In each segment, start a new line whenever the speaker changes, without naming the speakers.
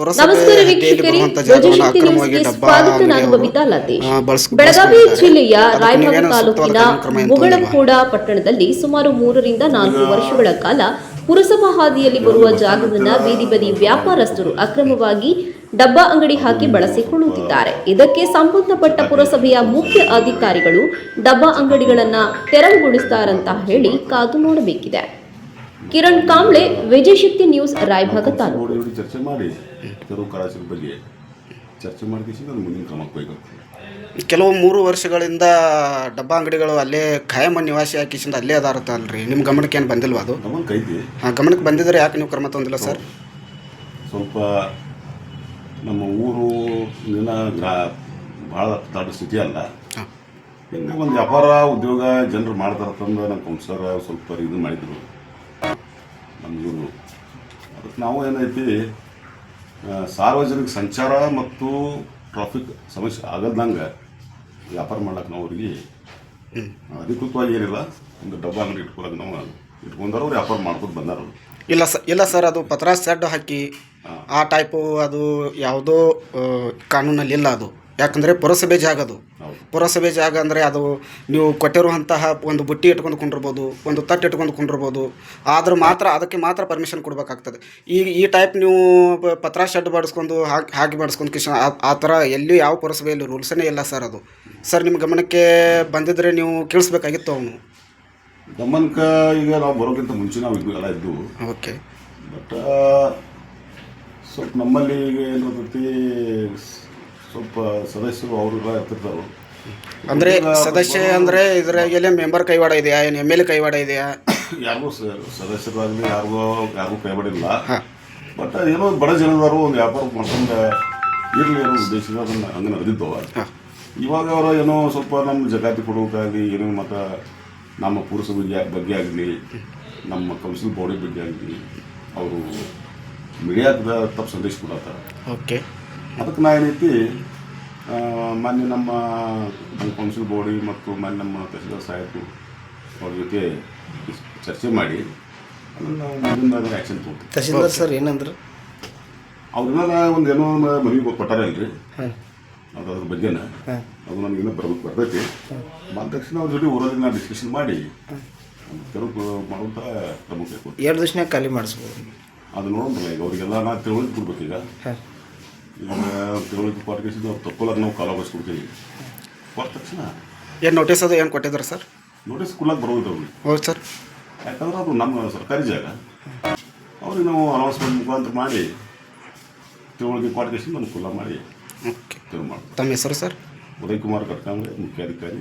ನಮಸ್ಕಾರ
ಹಟ್ಟಿಯಲ್ಲಿ
ವೀಕ್ಷಕರೇ
ಬರುವಂತ ಜಾಗವನ್ನು
ಧ್ವಜಶಕ್ತಿ ನ್ಯೂಸ್ಗೆ ಸ್ವಾಗತ ನಾನು
ಅಂಗಡಿಯವರು,
ಬಬಿತಾ ಲತೀಶ್. ಬೆಳಗಾವಿ ಜಿಲ್ಲೆಯ
ರಾಯಮಗ
ರಾಯಬಾಗ ತಾಲೂಕಿನ ಮುಗಳಖೋಡ ಪಟ್ಟಣದಲ್ಲಿ ಸುಮಾರು ಮೂರರಿಂದ ನಾಲ್ಕು ವರ್ಷಗಳ ಕಾಲ ಪುರಸಭಾ ಹಾದಿಯಲ್ಲಿ ಬರುವ ಜಾಗವನ್ನ ಬೀದಿ ಬದಿ ವ್ಯಾಪಾರಸ್ಥರು ಅಕ್ರಮವಾಗಿ ಡಬ್ಬಾ ಅಂಗಡಿ ಹಾಕಿ ಬಳಸಿಕೊಳ್ಳುತ್ತಿದ್ದಾರೆ. ಇದಕ್ಕೆ ಸಂಬಂಧಪಟ್ಟ ಪುರಸಭೆಯ ಮುಖ್ಯ ಅಧಿಕಾರಿಗಳು ಡಬ್ಬಾ ಅಂಗಡಿಗಳನ್ನ ತೆರವುಗೊಳಿಸ್ತಾರಂತ ಹೇಳಿ ಕಾದು ನೋಡಬೇಕಿದೆ. ಕಿರಣ್ ಕಾಂಬ್ಳೆ ವಿಜಯಶಕ್ತಿ ನ್ಯೂಸ್ ರಾಯಭಾಗ ತಾಲೂಕು.
ತೆರವು ಕಳಾಸಿನ ಬಗ್ಗೆ ಚರ್ಚೆ ಮಾಡ್ಕೇಸಿ ನಾನು ಮುಂದಿನ ಕ್ರಮಕ್ಕೆ ಬೇಕಾಗ್ತದೆ
ಕೆಲವು ಮೂರು ವರ್ಷಗಳಿಂದ ಡಬ್ಬಾ ಅಂಗಡಿಗಳು ಅಲ್ಲೇ ಖಾಯಂ ನಿವಾಸಿ ಹಾಕಿಸಿಂದ ಅಲ್ಲೇ ಅದಾರತ್ತ ಅಲ್ರಿ ನಿಮ್ಮ ಗಮನಕ್ಕೆ ಏನು ಬಂದಿಲ್ವಾ ಅದು?
ಗಮನ ಕೈತಿ
ಆ, ಗಮನಕ್ಕೆ ಬಂದಿದ್ರೆ ಯಾಕೆ ನೀವು ಕ್ರಮ ತಂದಿಲ್ಲ ಸರ್?
ಸ್ವಲ್ಪ ನಮ್ಮ ಊರು ದಿನ ಗ್ರಾ ಭಾಳ ದೊಡ್ಡ ಸ್ಥಿತಿ ಅಲ್ಲ.
ಹಾಂ.
ಹಿಂಗೆ ಒಂದು ವ್ಯಾಪಾರ ಉದ್ಯೋಗ ಜನರು ಮಾಡ್ತಾರೆ ತಂದು ನಮ್ಮ ಕೌನ್ಸಲರ್ ಸ್ವಲ್ಪ ಇದು ಮಾಡಿದ್ರು. ನಮ್ಮ ಇವರು ಅದಕ್ಕೆ ನಾವು ಏನೈತಿ ಸಾರ್ವಜನಿಕ ಸಂಚಾರ ಮತ್ತು ಟ್ರಾಫಿಕ್ ಸಮಸ್ಯೆ ಆಗಲ್ದಂಗೆ ವ್ಯಾಪಾರ ಮಾಡ್ಲಕ್ಕೆ ನಾವು ಅವ್ರಿಗೆ ಅಧಿಕೃತವಾಗಿ ಏನಿಲ್ಲ ಒಂದು ಡಬ್ಬ ಅಂಗಡಿ ಇಟ್ಕೊಳಕ್ಕೆ ನಾವು ಇಟ್ಕೊಂಡಾರ ಅವ್ರು ವ್ಯಾಪಾರ ಮಾಡ್ಕೊಂಡು ಬಂದಾರ
ಇಲ್ಲ ಸರ್ ಇಲ್ಲ ಸರ್ ಅದು ಪತ್ರ ಸೆಡ್ ಹಾಕಿ ಆ ಟೈಪು ಅದು ಯಾವುದೋ ಕಾನೂನಲ್ಲಿ ಇಲ್ಲ ಅದು. ಯಾಕಂದರೆ ಪುರಸಭೆ ಜಾಗ ಅದು. ಪುರಸಭೆ ಜಾಗ ಅಂದರೆ ಅದು ನೀವು ಕೊಟ್ಟಿರುವಂತಹ ಒಂದು ಬುಟ್ಟಿ ಇಟ್ಕೊಂಡು ಕುಂಡಿರ್ಬೋದು ಒಂದು ತಟ್ಟು ಇಟ್ಕೊಂಡು ಕುಂಡಿರ್ಬೋದು. ಆದ್ರೆ ಮಾತ್ರ ಅದಕ್ಕೆ ಮಾತ್ರ ಪರ್ಮಿಷನ್ ಕೊಡಬೇಕಾಗ್ತದೆ. ಈಗ ಈ ಟೈಪ್ ನೀವು ಪತ್ರ ಶೆಡ್ ಬಡಿಸ್ಕೊಂಡು ಹಾಕಿ ಹಾಕಿ ಬಡಿಸ್ಕೊಂಡು ಕಿಶನ್ ಆ- ಥರ ಎಲ್ಲಿ ಯಾವ ಪುರಸಭೆಯಲ್ಲಿ ರೂಲ್ಸೇ ಇಲ್ಲ ಸರ್ ಅದು. ಸರ್ ನಿಮ್ಮ ಗಮನಕ್ಕೆ ಬಂದಿದ್ದರೆ ನೀವು ಕೇಳಿಸ್ಬೇಕಾಗಿತ್ತು ಅವನು.
ಗಮನಕ್ಕೆ ಈಗ ನಾವು ಬರೋಕ್ಕಿಂತ ಮುಂಚೆ ನಾವು ಎಲ್ಲ ಇದ್ದು.
ಓಕೆ.
ಬಟ್ ಸ್ವಲ್ಪ ನಮ್ಮಲ್ಲಿ ಈಗ ಏನಿರ್ತೈತಿ ಸ್ವಲ್ಪ ಸದಸ್ಯರು ಅವರೆಲ್ಲ ಇರ್ತಿರ್ತಾರೆ.
ಅಂದ್ರೆ ಸದಸ್ಯ ಅಂದ್ರೆ ಇದ್ರಾಗೆಲ್ಲ ಮೆಂಬರ್ ಕೈವಾಡ ಇದೆಯಾ? ಏನು ಎಂ ಎಲ್ ಎ ಕೈವಾಡ ಇದೆಯಾ?
ಯಾರಿಗೂ ಸದಸ್ಯರಾಗಲಿ ಯಾರಿಗೂ ಯಾರಿಗೂ
ಕೈವಾಡಿಲ್ಲ
ಬಟ್ ಏನೋ ಬಡ ಜನದವರು ಒಂದು ವ್ಯಾಪಾರ ಮಾಡ್ಕೊಂಡು ಇರಲಿ ಅನ್ನೋ ಉದ್ದೇಶದಿಂದ ಅದನ್ನು ಹಂಗೆ ನಡೆದಿದ್ದವ
ಹಾಂ.
ಇವಾಗ ಅವರು ಏನೋ ಸ್ವಲ್ಪ ನಮ್ಮ ಜಗಾತಿ ಕೊಡೋಕ್ಕಾಗಲಿ ಏನೋ ಮತ್ತು ನಮ್ಮ ಪುರುಷರ ಬಗ್ಗೆ ಆಗಲಿ ನಮ್ಮ ಕೌನ್ಸಿಲ್ ಬಾಡಿ ಬಗ್ಗೆ ಆಗಲಿ ಅವರು ಮೀಡಿಯಾದ ತಪ್ಪು ಸಂದೇಶ ಕೊಡತ್ತಾರೆ.
ಓಕೆ
ಅದಕ್ಕೆ ನಾ ಏನೈತಿ ಮೊನ್ನೆ ನಮ್ಮ ಕೌನ್ಸಿಲ್ ಬೋರ್ಡಿ ಮತ್ತು ಮೊನ್ನೆ ನಮ್ಮ ತಹಸೀಲ್ದಾರ್ ಸಾಹೇಬರು ಅವ್ರ ಜೊತೆ ಚರ್ಚೆ ಮಾಡಿ ಅದನ್ನು ಮುಂದಿನ ಆ್ಯಕ್ಷನ್ ತೊಗೊಳ್ತೀವಿ
ತಹಸೀಲ್ದಾರ್ ಸರ್ ಏನಂದ್ರೆ?
ಅವ್ರನ್ನ ಒಂದು ಏನೋ ಮದುವೆ ಕೊಟ್ಟಾರ ಅಲ್ರಿ?
ಹಾಂ.
ಅದು ಅದ್ರ ಬಗ್ಗೆನ. ಅದು ನನಗೇನೋ ಬರ್ಬೇಕು ಬರ್ತೈತಿ. ಬಂದ ತಕ್ಷಣ ಅವ್ರ ಜೊತೆ ಊರಲ್ಲಿ ನಾ ಡಿಸ್ಕಷನ್ ಮಾಡಿ ತೆರವು ಮಾಡುವಂಥ ಕ್ರಮ ಕೈಗೊಳ್ತೀವಿ
ಎರಡು ದಿವಸನಾಗ ಖಾಲಿ ಮಾಡಿಸ್ಬೋದು.
ಅದು ನೋಡೋಣ ಈಗ ಅವರಿಗೆಲ್ಲ ನಾ ತಿಳುವಳಿಕೆ ಕೊಡ್ಬೇಕು ಈಗ ಈಗ ತಿಳುವಳಿಕೆ ಕೊಟ್ಟಿಗೆ ಅವ್ರು ತಕ್ಕೊಳಕ್ಕೆ ನಾವು ಕಾಲಾಗಿಸ್ಕೊಡ್ತೀವಿ ಕೊಟ್ಟ ತಕ್ಷಣ.
ಏನು ನೋಟಿಸ್ ಅದು ಏನು ಕೊಟ್ಟಿದ್ದಾರೆ ಸರ್
ನೋಟಿಸ್ ಕೊಡ್ಲಕ್ಕೆ ಬರೋದು ಅವ್ರಿಗೆ.
ಹೌದು ಸರ್
ಯಾಕಂದ್ರೆ ಅದು ನಮ್ಮ ಸರ್ಕಾರಿ ಜಾಗ. ಅವ್ರಿಗೆ ನಾವು ಅನೌನ್ಸ್ಮೆಂಟ್ ಮುಖಾಂತರ ಮಾಡಿ ತಿಳುವಳಿಕೆ ಕೊಟ್ಟಿಗೆ ನಮ್ಗೆ ಕುಲ್ಲ ಮಾಡಿ
ಓಕೆ
ತಿರು ಮಾಡಿ
ತಮ್ಮ ಹೆಸರು ಸರ್
ಉದಯ್ ಕುಮಾರ್ ಕಟ್ಕಂದ್ರೆ ಮುಖ್ಯಾಧಿಕಾರಿ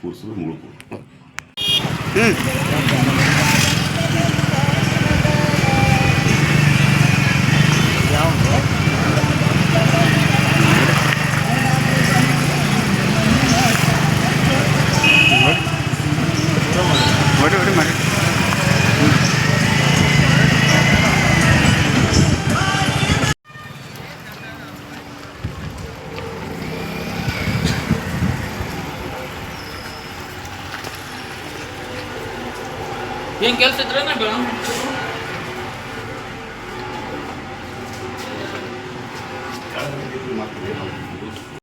ಕೂರಿಸಿದ್ರು ಮುಳುಕು
ಹೊಡಿ
ಏನ್ ಕೆಲಸ ಇದ್ರೆ